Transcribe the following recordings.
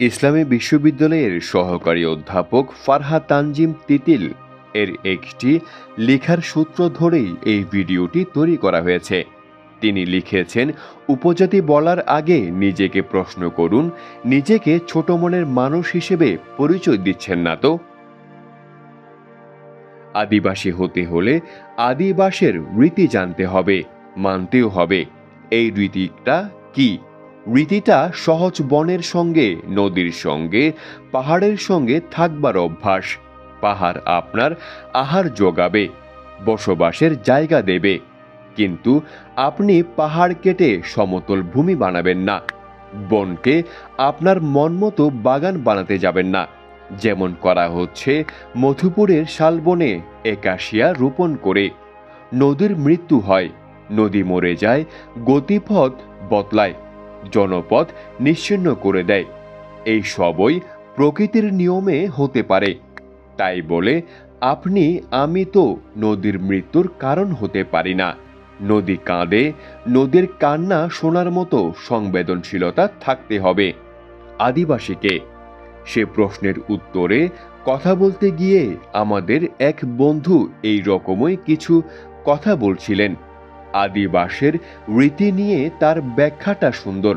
ইসলামী বিশ্ববিদ্যালয়ের সহকারী অধ্যাপক ফারহা তানজিম তিতিল এর একটি লেখার সূত্র ধরেই এই ভিডিওটি তৈরি করা হয়েছে। তিনি লিখেছেন, উপজাতি বলার আগে নিজেকে প্রশ্ন করুন, নিজেকে ছোট মনের মানুষ হিসেবে পরিচয় দিচ্ছেন না তো? আদিবাসী হতে হলে আদিবাসের রীতি জানতে হবে, মানতেও হবে। এই রীতিটা কি? রীতিটা সহজ বনের সঙ্গে, নদীর সঙ্গে, পাহাড়ের সঙ্গে থাকবার অভ্যাস। পাহাড় আপনার আহার যোগাবে, বসবাসের জায়গা দেবে। কিন্তু আপনি পাহাড় কেটে সমতল ভূমি বানাবেন না। বনকে আপনার মন মতো বাগান বানাতে যাবেন না। যেমন করা হচ্ছে মধুপুরের শালবনে একাশিয়া রোপণ করে। নদীর মৃত্যু হয়, নদী মরে যায়, গতিপথ বদলায়। জনপথ নিশ্চিন্ন করে দেয়। এই সবই প্রকৃতির নিয়মে হতে পারে। তাই বলে, আপনি আমি তো নদীর মৃত্যুর কারণ হতে পারি না। নদী কাঁদে, নদীর কান্না শোনার মতো সংবেদনশীলতা থাকতে হবে। আদিবাসীকে সে প্রশ্নের উত্তরে কথা বলতে গিয়ে আমাদের এক বন্ধু এই রকমই কিছু কথা বলছিলেন। আদিবাসের রীতি নিয়ে তার ব্যাখ্যাটা সুন্দর।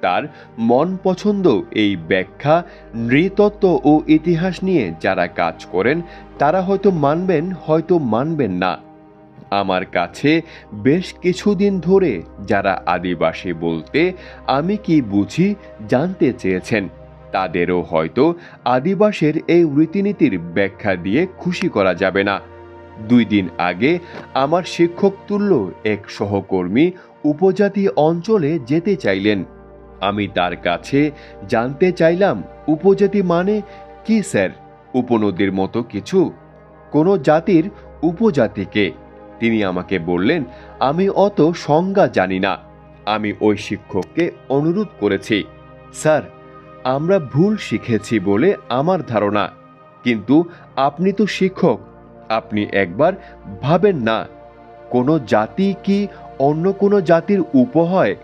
তার মন পছন্দ এই ব্যাখ্যা, নৃতত্ত্ব ও ইতিহাস নিয়ে যারা কাজ করেন, তারা হয়তো মানবেন হয়তো মানবেন না। আমার কাছে বেশ কিছুদিন ধরে যারা আদিবাসী বলতে আমি কি বুঝি, জানতে চেয়েছেন। তাদেরও হয়তো আদিবাসের এই রীতিনীতির ব্যাখ্যা দিয়ে খুশি করা যাবে না। দুই দিন আগে আমার শিক্ষক তুল্য এক সহকর্মী উপজাতি অঞ্চলে যেতে চাইলেন। আমি তার কাছে জানতে চাইলাম, উপজাতি মানে কি, স্যার? উপনদীর মতো কিছু? কোনো জাতির উপজাতিকে? তিনি আমাকে বললেন, আমি অত সংজ্ঞা জানি না। আমি ওই শিক্ষককে অনুরোধ করেছি, স্যার, আমরা ভুল শিখেছি বলে আমার ধারণা। কিন্তু আপনি তো শিক্ষক আপনি একবার ভাবেন না, কোনো জাতি কি অন্য কোনো জাতির উপহয়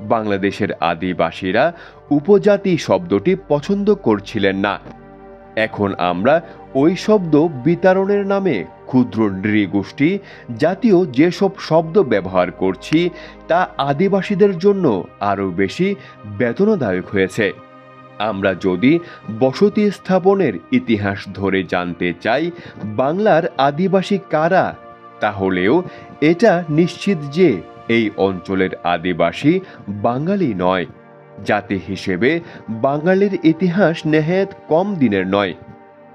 বাংলাদেশের আদিবাসীরা উপজাতি শব্দটি পছন্দ করছিলেন না। এখন আমরা ওই শব্দ বিতরণের নামে ক্ষুদ্র নৃগোষ্ঠী জাতীয় যেসব শব্দ ব্যবহার করছি, তা আদিবাসীদের জন্য আরও বেশি বেতনদায়ক হয়েছে। আমরা যদি বসতি স্থাপনের ইতিহাস ধরে জানতে চাই বাংলার আদিবাসী কারা, তাহলেও এটা নিশ্চিত যে এই অঞ্চলের আদিবাসী বাঙালি নয়। জাতি হিসেবে বাঙালির ইতিহাস নেহাত কম দিনের নয়।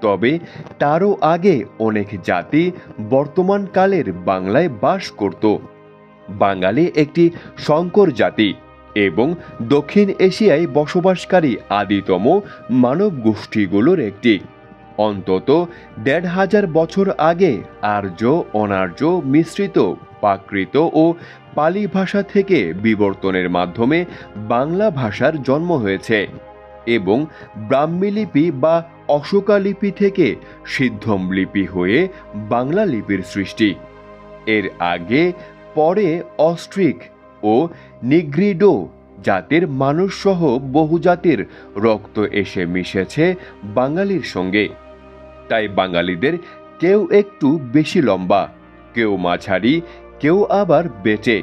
তবে তারও আগে অনেক জাতি বর্তমানকালের বাংলায় বাস করত। বাঙালি একটি সংকর জাতি। এবং দক্ষিণ এশিয়ায় বসবাসকারী আদিতম মানব গোষ্ঠীগুলোর একটি। অন্তত দেড় হাজার বছর আগে আর্য, অনার্য, মিশ্রিত প্রাকৃত ও পালি ভাষা থেকে বিবর্তনের মাধ্যমে বাংলা ভাষার জন্ম হয়েছে এবং ব্রাহ্মী লিপি বা অশোকা লিপি থেকে সিদ্ধম লিপি হয়ে বাংলা লিপির সৃষ্টি। এর আগে পরে অস্ট্রিক ও নিগ্রিডো জাতির মানুষসহ বহু জাতির রক্ত এসে মিশেছে বাঙালির সঙ্গে। তাই বাঙালিদের কেউ একটু বেশি লম্বা, কেউ মাঝারি, কেউ আবার বেটে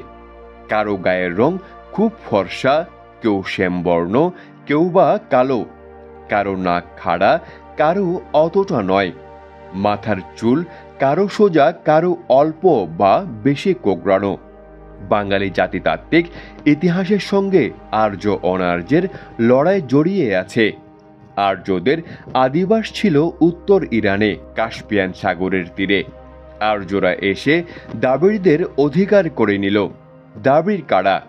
কারও গায়ের রং খুব ফর্সা, কেউ শ্যামবর্ণ, কেউ বা কালো। কারও নাক খাড়া, কারও অতটা নয়। মাথার চুল কারও সোজা, কারও অল্প বা বেশি কোকড়ানো। বাঙালি জাতিতাত্ত্বিক ইতিহাসের সঙ্গে আর্য অনার্যের লড়াই জড়িয়ে আছে। আর্যদের আদিবাস ছিল উত্তর ইরানে, কাস্পিয়ান সাগরের তীরে। আর্যরা এসে দ্রাবিড়দের অধিকার করে নিল। দ্রাবিড় কারা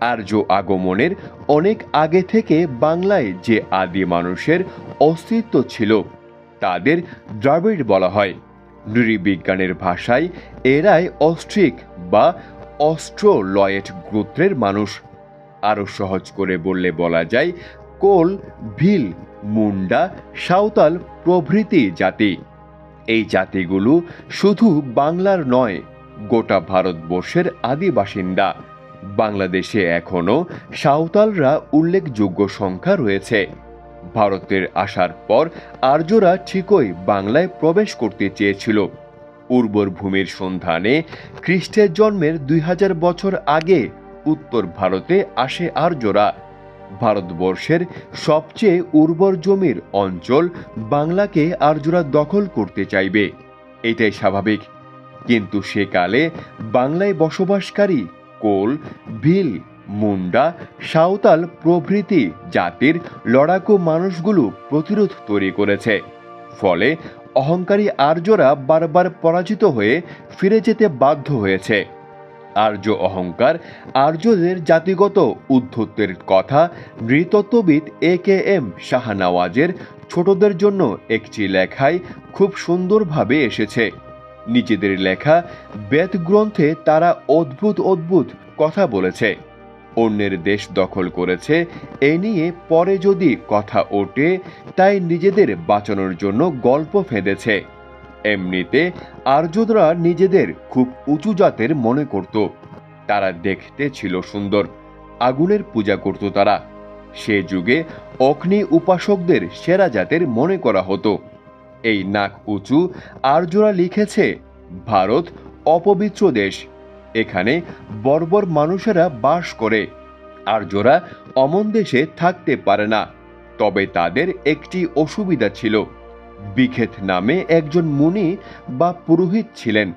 আর্য আগমনের অনেক আগে থেকে বাংলায় যে আদি মানুষের অস্তিত্ব ছিল, তাদের দ্রাবিড় বলা হয়। নৃবিজ্ঞানের ভাষায় এরাই অস্ট্রিক বা অস্ট্রোলয়েট গোত্রের মানুষ। আরও সহজ করে বললে বলা যায়, কোল, ভিল, মুন্ডা, সাঁওতাল প্রভৃতি জাতি। এই জাতিগুলো শুধু বাংলার নয়, গোটা ভারতবর্ষের আদি বাসিন্দা। বাংলাদেশে এখনও সাঁওতালরা উল্লেখযোগ্য সংখ্যা রয়েছে। ভারতের আসার পর আর্যরা ঠিকই বাংলায় প্রবেশ করতে চেয়েছিল। উর্বর ভূমির সন্ধানে খ্রিস্টের জন্মের দুই হাজার বছর আগে উত্তর ভারতে আসে আর্যরা। ভারতবর্ষের সবচেয়ে উর্বর জমির অঞ্চল বাংলাকে আর্যরা দখল করতে চাইবে, এটাই স্বাভাবিক। কিন্তু সেকালে বাংলায় বসবাসকারী কোল, ভিল, মুন্ডা, সাঁওতাল প্রভৃতি জাতির লড়াকু মানুষগুলো প্রতিরোধ তৈরি করেছে। ফলে অহংকারী আর্যরা বারবার পরাজিত হয়ে ফিরে যেতে বাধ্য হয়েছে। আর্য অহংকার আর্যদের জাতিগত উদ্ধত্বের কথা নৃতত্ত্ববিদ এ কে এম শাহনওয়াজের ছোটদের জন্য একটি লেখায় খুব সুন্দরভাবে এসেছে। নিজেদের লেখা বেদ গ্রন্থে তারা অদ্ভুত অদ্ভুত কথা বলেছে। অন্যের দেশ দখল করেছে, এ নিয়ে পরে যদি কথা ওঠে, তাই নিজেদের বাঁচানোর জন্য গল্প ফেঁদেছে। এমনিতে আর্যরা নিজেদের খুব উঁচু জাতের মনে করত। তারা দেখতে ছিল সুন্দর, আগুনের পূজা করত তারা। সে যুগে অগ্নি উপাসকদের সেরা জাতের মনে করা হতো। এই নাক উঁচু আর্যরা লিখেছে, ভারত অপবিত্র দেশ। এখানে বর্বর মানুষেরা বাস করে। আর্যরা অমন দেশে থাকতে পারে না। তবে তাদের একটি অসুবিধা ছিল। বিখেত নামে একজন মুনি বা পুরোহিত ছিলেন।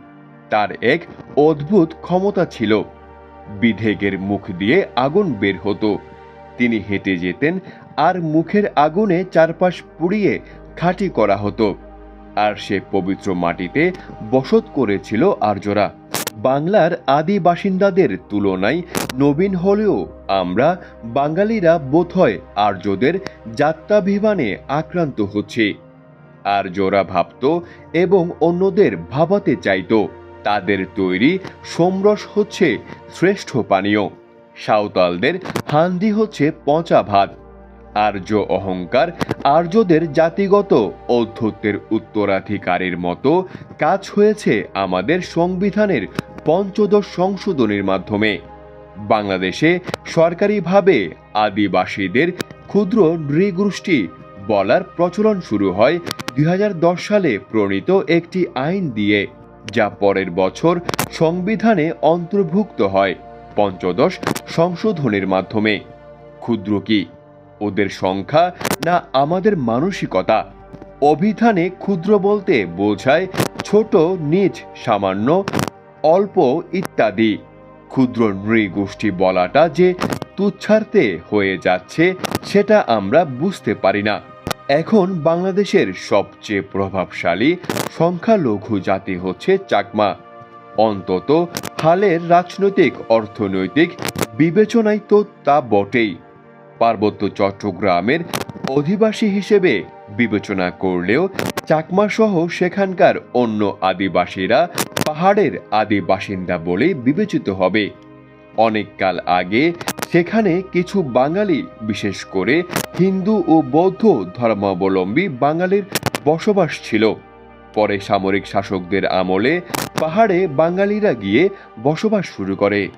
তার এক অদ্ভুত ক্ষমতা ছিল। বিধেগের মুখ দিয়ে আগুন বের হতো। তিনি হেঁটে যেতেন আর মুখের আগুনে চারপাশ পুড়িয়ে খাঁটি করা হতো। আর সে পবিত্র মাটিতে বসত করেছিল আর্যরা বাংলার আদি বাসিন্দাদের তুলনায় নবীন হলেও আমরা বাঙালিরা বোধহয় আর্যদের যাত্রাভিমানে আক্রান্ত হচ্ছি। আর্যরা ভাবত এবং অন্যদের ভাবাতে চাইতো। তাদের তৈরি সোমরস হচ্ছে শ্রেষ্ঠ পানীয়। সাঁওতালদের হান্দি হচ্ছে পচা ভাত। আর্য অহংকার আর্যদের জাতিগত ঔদ্ধত্যের উত্তরাধিকারের মতো কাজ হয়েছে আমাদের সংবিধানের পঞ্চদশ সংশোধনীর মাধ্যমে। বাংলাদেশে সরকারিভাবে আদিবাসীদের ক্ষুদ্র নৃগোষ্ঠী বলার প্রচলন শুরু হয় দুই হাজার দশ সালে প্রণীত একটি আইন দিয়ে, যা পরের বছর সংবিধানে অন্তর্ভুক্ত হয় পঞ্চদশ সংশোধনের মাধ্যমে। ক্ষুদ্র কি? ওদের সংখ্যা না আমাদের মানসিকতা? অভিধানে ক্ষুদ্র বলতে বোঝায় ছোট নিজ সামান্য অল্প ইত্যাদি। ক্ষুদ্র নৃগোষ্ঠী বলাটা যে তুচ্ছার্তে হয়ে যাচ্ছে, সেটা আমরা বুঝতে পারি না। এখন বাংলাদেশের সবচেয়ে প্রভাবশালী সংখ্যালঘু জাতি হচ্ছে চাকমা। অন্তত হালের রাজনৈতিক, অর্থনৈতিক বিবেচনায় তো তা বটেই। পার্বত্য চট্টগ্রামের অধিবাসী হিসেবে বিবেচনা করলেও চাকমা সহ সেখানকার অন্য আদিবাসীরা পাহাড়ের আদি বাসিন্দা বলেই বিবেচিত হবে। অনেককাল আগে সেখানে কিছু বাঙালি, বিশেষ করে হিন্দু ও বৌদ্ধ ধর্মাবলম্বী বাঙালির বসবাস ছিল। পরে সামরিক শাসকদের আমলে পাহাড়ে বাঙালিরা গিয়ে বসবাস শুরু করে।